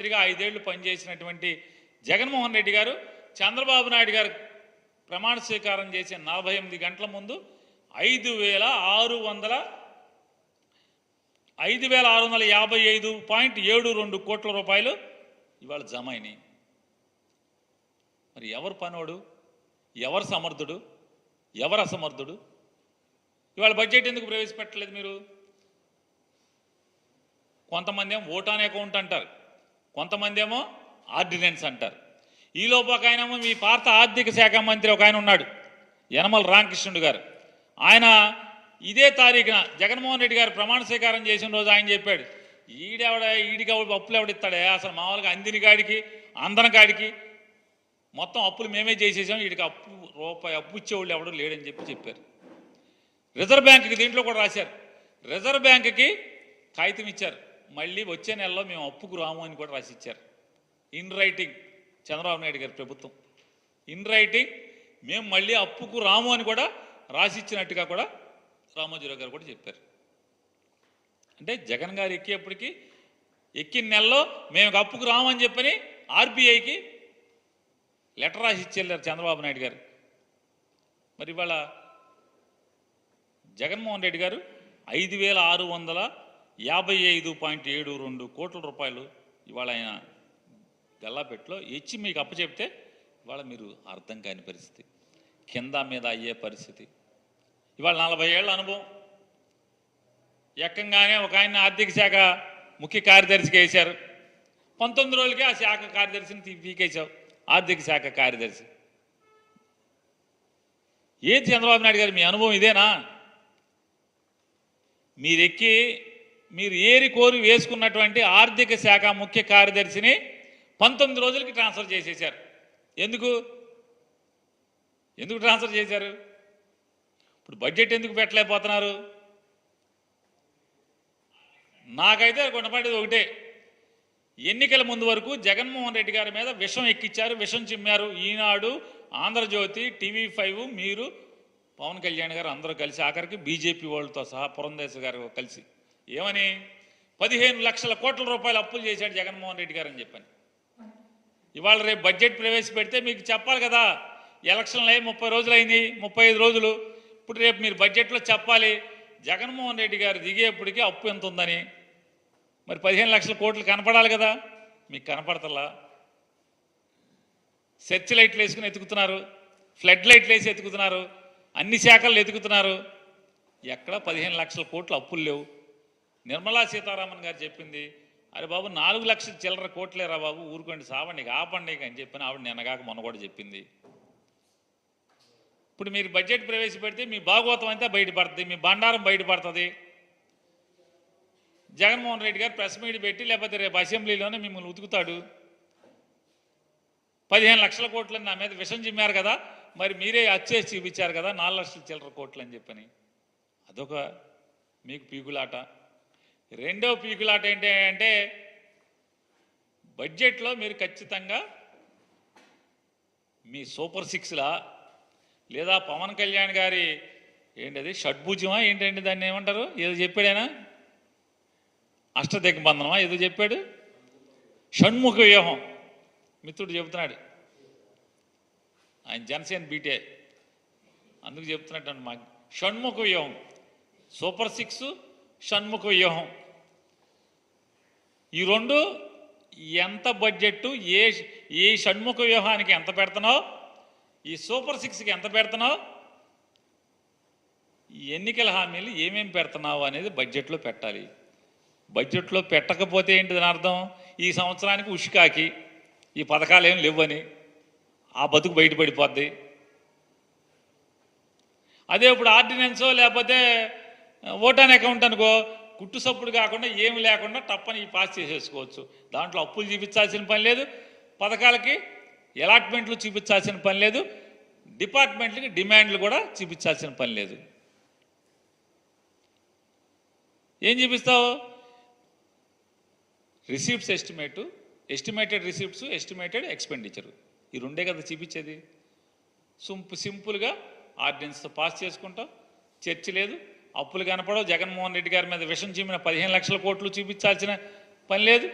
మంత్రిగా ఐదేళ్ళు పనిచేసినటువంటి జగన్మోహన్ రెడ్డి గారు చంద్రబాబు నాయుడు గారు ప్రమాణ స్వీకారం చేసే నలభై ఎనిమిది గంటల ముందు ఐదు వేల ఆరు వందల ఐదు వేల ఆరు వందల యాభై ఐదు పాయింట్ ఏడు రెండు కోట్ల రూపాయలు ఇవాళ జమ అయినాయి. మరి ఎవరు పనోడు? ఎవరు సమర్థుడు? ఎవరు అసమర్థుడు? ఇవాళ బడ్జెట్ ఎందుకు ప్రవేశపెట్టలేదు మీరు? కొంతమంది ఏమో ఓటాన్ అకౌంట్ అంటారు. కొంతమంది ఏమో ఆర్డినెన్స్ అంటారు. ఈలోపు ఒక ఆయనేమో మీ పాత ఆర్థిక శాఖ మంత్రి ఒక ఆయన ఉన్నాడు యనమల రామకృష్ణుడు గారు. ఆయన ఇదే తారీఖున జగన్మోహన్ రెడ్డి గారు ప్రమాణ స్వీకారం చేసిన రోజు ఆయన చెప్పాడు ఈడెవడ ఈడికి ఎవడు అప్పులు ఎవడిస్తాడే అసలు మామూలుగా అందిని కాడికి అందన కాడికి మొత్తం అప్పులు మేమే చేసేసాం వీడికి అప్పు రూపాయి అప్పు ఇచ్చేవాళ్ళు ఎవడు లేడని చెప్పి చెప్పారు. రిజర్వ్ బ్యాంక్కి దీంట్లో కూడా రాశారు. రిజర్వ్ బ్యాంకుకి కాగితం ఇచ్చారు. మళ్ళీ వచ్చే నెలలో మేము అప్పుకు రాము అని కూడా రాసి ఇచ్చారు ఇన్ రైటింగ్ చంద్రబాబు నాయుడు గారి ప్రభుత్వం. ఇన్ రైటింగ్ మేము మళ్ళీ అప్పుకు రాము అని కూడా రాసి ఇచ్చినట్టుగా కూడా రామోజీరావు గారు కూడా చెప్పారు. అంటే జగన్ గారు ఎక్కేప్పటికీ ఎక్కిన నెలలో మేము అప్పుకు రామని చెప్పని ఆర్బీఐకి లెటర్ రాసి ఇచ్చెళ్ళారు చంద్రబాబు నాయుడు గారు. మరి ఇవాళ జగన్మోహన్ రెడ్డి గారు ఐదు వేల ఆరు వందల యాభై ఐదు పాయింట్ ఏడు రెండు కోట్ల రూపాయలు ఇవాళ ఆయన గల్లాపెట్లో ఇచ్చి మీకు అప్పచెప్తే ఇవాళ మీరు అర్థం కాని పరిస్థితి. కింద మీద అయ్యే పరిస్థితి. ఇవాళ నలభై ఏళ్ళ అనుభవం. ఎక్కంగానే ఒక ఆయన ఆర్థిక శాఖ ముఖ్య కార్యదర్శికి వేశారు. పంతొమ్మిది రోజులకే ఆ శాఖ కార్యదర్శిని పీకేశావు. ఆర్థిక శాఖ కార్యదర్శి. ఏది చంద్రబాబు నాయుడు గారు మీ అనుభవం ఇదేనా? మీరెక్కి మీరు ఏరి కోరి వేసుకున్నటువంటి ఆర్థిక శాఖ ముఖ్య కార్యదర్శిని పంతొమ్మిది రోజులకి ట్రాన్స్ఫర్ చేసేశారు. ఎందుకు? ఎందుకు ట్రాన్స్ఫర్ చేశారు? ఇప్పుడు బడ్జెట్ ఎందుకు పెట్టలేకపోతున్నారు? నాకైతే కొనపడేది ఒకటే. ఎన్నికల ముందు వరకు జగన్మోహన్ రెడ్డి గారి మీద విషం ఎక్కిచ్చారు విషం చిమ్మారు. ఈనాడు ఆంధ్రజ్యోతి టీవీ ఫైవ్ మీరు పవన్ కళ్యాణ్ గారు అందరూ కలిసి ఆఖరికి బీజేపీ వాళ్ళతో సహా పురంధేశ్వర గారు కలిసి ఏమని? పదిహేను లక్షల కోట్ల రూపాయలు అప్పులు చేశాడు జగన్మోహన్ రెడ్డి గారు అని చెప్పని. ఇవాళ రేపు బడ్జెట్ ప్రవేశపెడితే మీకు చెప్పాలి కదా. ఎలక్షన్లు అయ్యి ముప్పై రోజులు అయింది ముప్పై ఐదు రోజులు. ఇప్పుడు రేపు మీరు బడ్జెట్లో చెప్పాలి జగన్మోహన్ రెడ్డి గారు దిగేప్పటికీ అప్పు ఎంత ఉందని. మరి పదిహేను లక్షల కోట్లు కనపడాలి కదా. మీకు కనపడతలా? సెర్చ్ లైట్లు వేసుకుని ఎతుకుతున్నారు ఫ్లడ్ లైట్లు వేసి ఎతుకుతున్నారు అన్ని శాఖలు ఎతుకుతున్నారు. ఎక్కడ పదిహేను లక్షల కోట్లు అప్పులు లేవు. నిర్మలా సీతారామన్ గారు చెప్పింది అరే బాబు నాలుగు లక్షల చిల్లర కోట్లేరా బాబు ఊరుకోండి సావండి ఆపండి అని చెప్పిన ఆవిడ నిన్నగాక మొన్న కూడా చెప్పింది. ఇప్పుడు మీరు బడ్జెట్ ప్రవేశపెడితే మీ భాగవతం అంతా బయటపడుతుంది మీ బండారం బయటపడుతుంది. జగన్మోహన్ రెడ్డి గారు ప్రెస్ మీట్ పెట్టి లేకపోతే రేపు అసెంబ్లీలోనే మిమ్మల్ని ఉతుకుతాడు. పదిహేను లక్షల కోట్లని నా మీద విషం చిమ్మారు కదా మరి మీరే అచ్చేసి చూపించారు కదా నాలుగు లక్షల చిల్లర కోట్లు అని చెప్పని. అదొక మీకు పీకులాట. రెండో పీకులాట ఏంటి అంటే బడ్జెట్లో మీరు ఖచ్చితంగా మీ సూపర్ సిక్స్లా లేదా పవన్ కళ్యాణ్ గారి ఏంటది షడ్భుజమా ఏంటండి దాన్ని ఏమంటారు? ఏదో చెప్పాడేనా? అష్టదిగ్బంధనమా ఏదో చెప్పాడు? షణ్ముఖ వ్యూహం. మిత్రుడు చెబుతున్నాడు. ఆయన జనసేన బీటే. అందుకు చెప్తున్నట్టు మాకు షణ్ముఖ వ్యూహం. సూపర్ సిక్స్ షణ్ముఖ వ్యూహం. ఈ రెండు ఎంత బడ్జెట్ ఏ ఏ షణ్ముఖ వ్యూహానికి ఎంత పెడుతున్నావు? ఈ సూపర్ సిక్స్కి ఎంత పెడుతున్నావు? ఈ ఎన్నికల హామీలు ఏమేమి పెడుతున్నావు అనేది బడ్జెట్లో పెట్టాలి. బడ్జెట్లో పెట్టకపోతే ఏంటి దాని అర్థం? ఈ సంవత్సరానికి ఉషికాకి ఈ పథకాలు ఏం లేవని. ఆ బతుకు బయటపడిపోద్ది. అదే ఇప్పుడు ఆర్డినెన్సో లేకపోతే ఓటాన్ అకౌంట్ అనుకో కుట్టు సప్పుడు కాకుండా ఏమి లేకుండా తప్పని ఈ పాస్ చేసేసుకోవచ్చు. దాంట్లో అప్పులు చూపించాల్సిన పని లేదు. పథకాలకి అలాట్మెంట్లు చూపించాల్సిన పని లేదు. డిపార్ట్మెంట్లకి డిమాండ్లు కూడా చూపించాల్సిన పని లేదు. ఏం చూపిస్తావు? Receipts estimate estimated receipts estimated expenditure. ఈ రెండే కదా చూపించేది. సింపు సింపుల్గా ఆర్డినెన్స్తో పాస్ చేసుకుంటాం చర్చ లేదు. అప్పులు కనపడవు. జగన్మోహన్ రెడ్డి గారి మీద విషం చిమ్మిన పదిహేను లక్షల కోట్లు చూపించాల్సిన పని లేదు.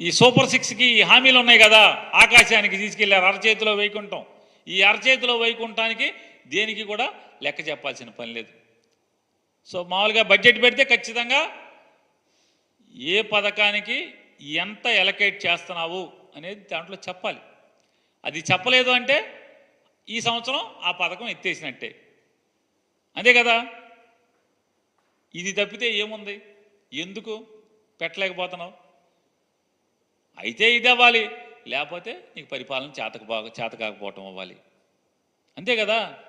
ఈ సూపర్ సిక్స్కి ఈ హామీలు ఉన్నాయి కదా ఆకాశానికి తీసుకెళ్ళారు అరచేతిలో వైకుంఠం ఈ అరచేతిలో వైకుంఠానికి దేనికి కూడా లెక్క చెప్పాల్సిన పని లేదు. సో మామూలుగా బడ్జెట్ పెడితే ఖచ్చితంగా ఏ పథకానికి ఎంత ఎలకేట్ చేస్తున్నావు అనేది దాంట్లో చెప్పాలి. అది చెప్పలేదు అంటే ఈ సంవత్సరం ఆ పథకం ఎత్తేసినట్టే. అంతే కదా? ఇది తప్పితే ఏముంది? ఎందుకు పెట్టలేకపోతున్నావు? అయితే ఇది అవ్వాలి. లేకపోతే నీకు పరిపాలన చేతకు బాగా చేత కాకపోవటం అవ్వాలి. అంతే కదా?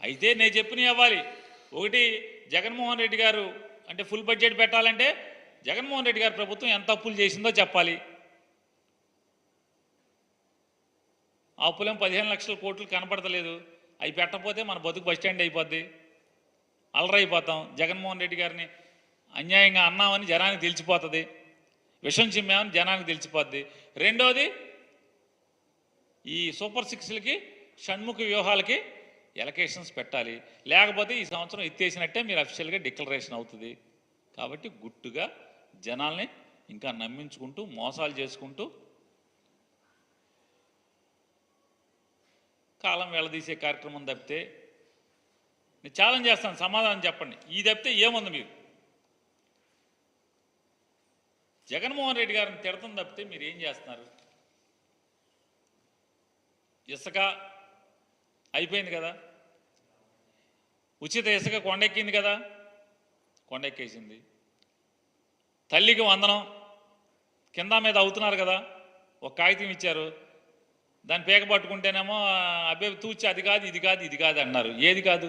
అయితే నేను చెప్పినవి అవ్వాలి. ఒకటి జగన్మోహన్ రెడ్డి గారు అంటే ఫుల్ బడ్జెట్ పెట్టాలంటే జగన్మోహన్ రెడ్డి గారి ప్రభుత్వం ఎంత అప్పులు చేసిందో చెప్పాలి. ఆ అప్పులేం పదిహేను లక్షల కోట్లు కనపడతలేదు. అవి పెట్టకపోతే మన బతుకు బస్ స్టాండ్ అయిపోద్ది. అలరైపోతాం జగన్మోహన్ రెడ్డి గారిని అన్యాయంగా అన్నామని జనానికి తెలిసిపోతుంది. విషం చిమ్మామని జనానికి తెలిసిపోద్ది. రెండోది ఈ సూపర్ సిక్స్లకి షణ్ముఖ వ్యూహాలకి ఎలకేషన్స్ పెట్టాలి. లేకపోతే ఈ సంవత్సరం ఎత్తేసినట్టే మీరు అఫీషియల్గా డిక్లరేషన్ అవుతుంది. కాబట్టి గుట్టుగా జనాల్ని ఇంకా నమ్మించుకుంటూ మోసాలు చేసుకుంటూ కాలం వెళ్ళదీసే కార్యక్రమం తప్పితే నేను ఛాలెంజ్ చేస్తాను సమాధానం చెప్పండి. ఈ తప్పితే ఏముంది మీరు జగన్మోహన్ రెడ్డి గారిని తిడతం తప్పితే మీరు ఏం చేస్తున్నారు? ఇసుక అయిపోయింది కదా? ఉచిత ఇసుక కొండెక్కింది కదా? కొండెక్కేసింది. తల్లికి వందనం కింద మీద అవుతున్నారు కదా? ఒక కాగితం ఇచ్చారు. దాన్ని పేక పట్టుకుంటేనేమో అబ్బాయి తూచి అది కాదు ఇది కాదు ఇది కాదు అన్నారు. ఏది కాదు?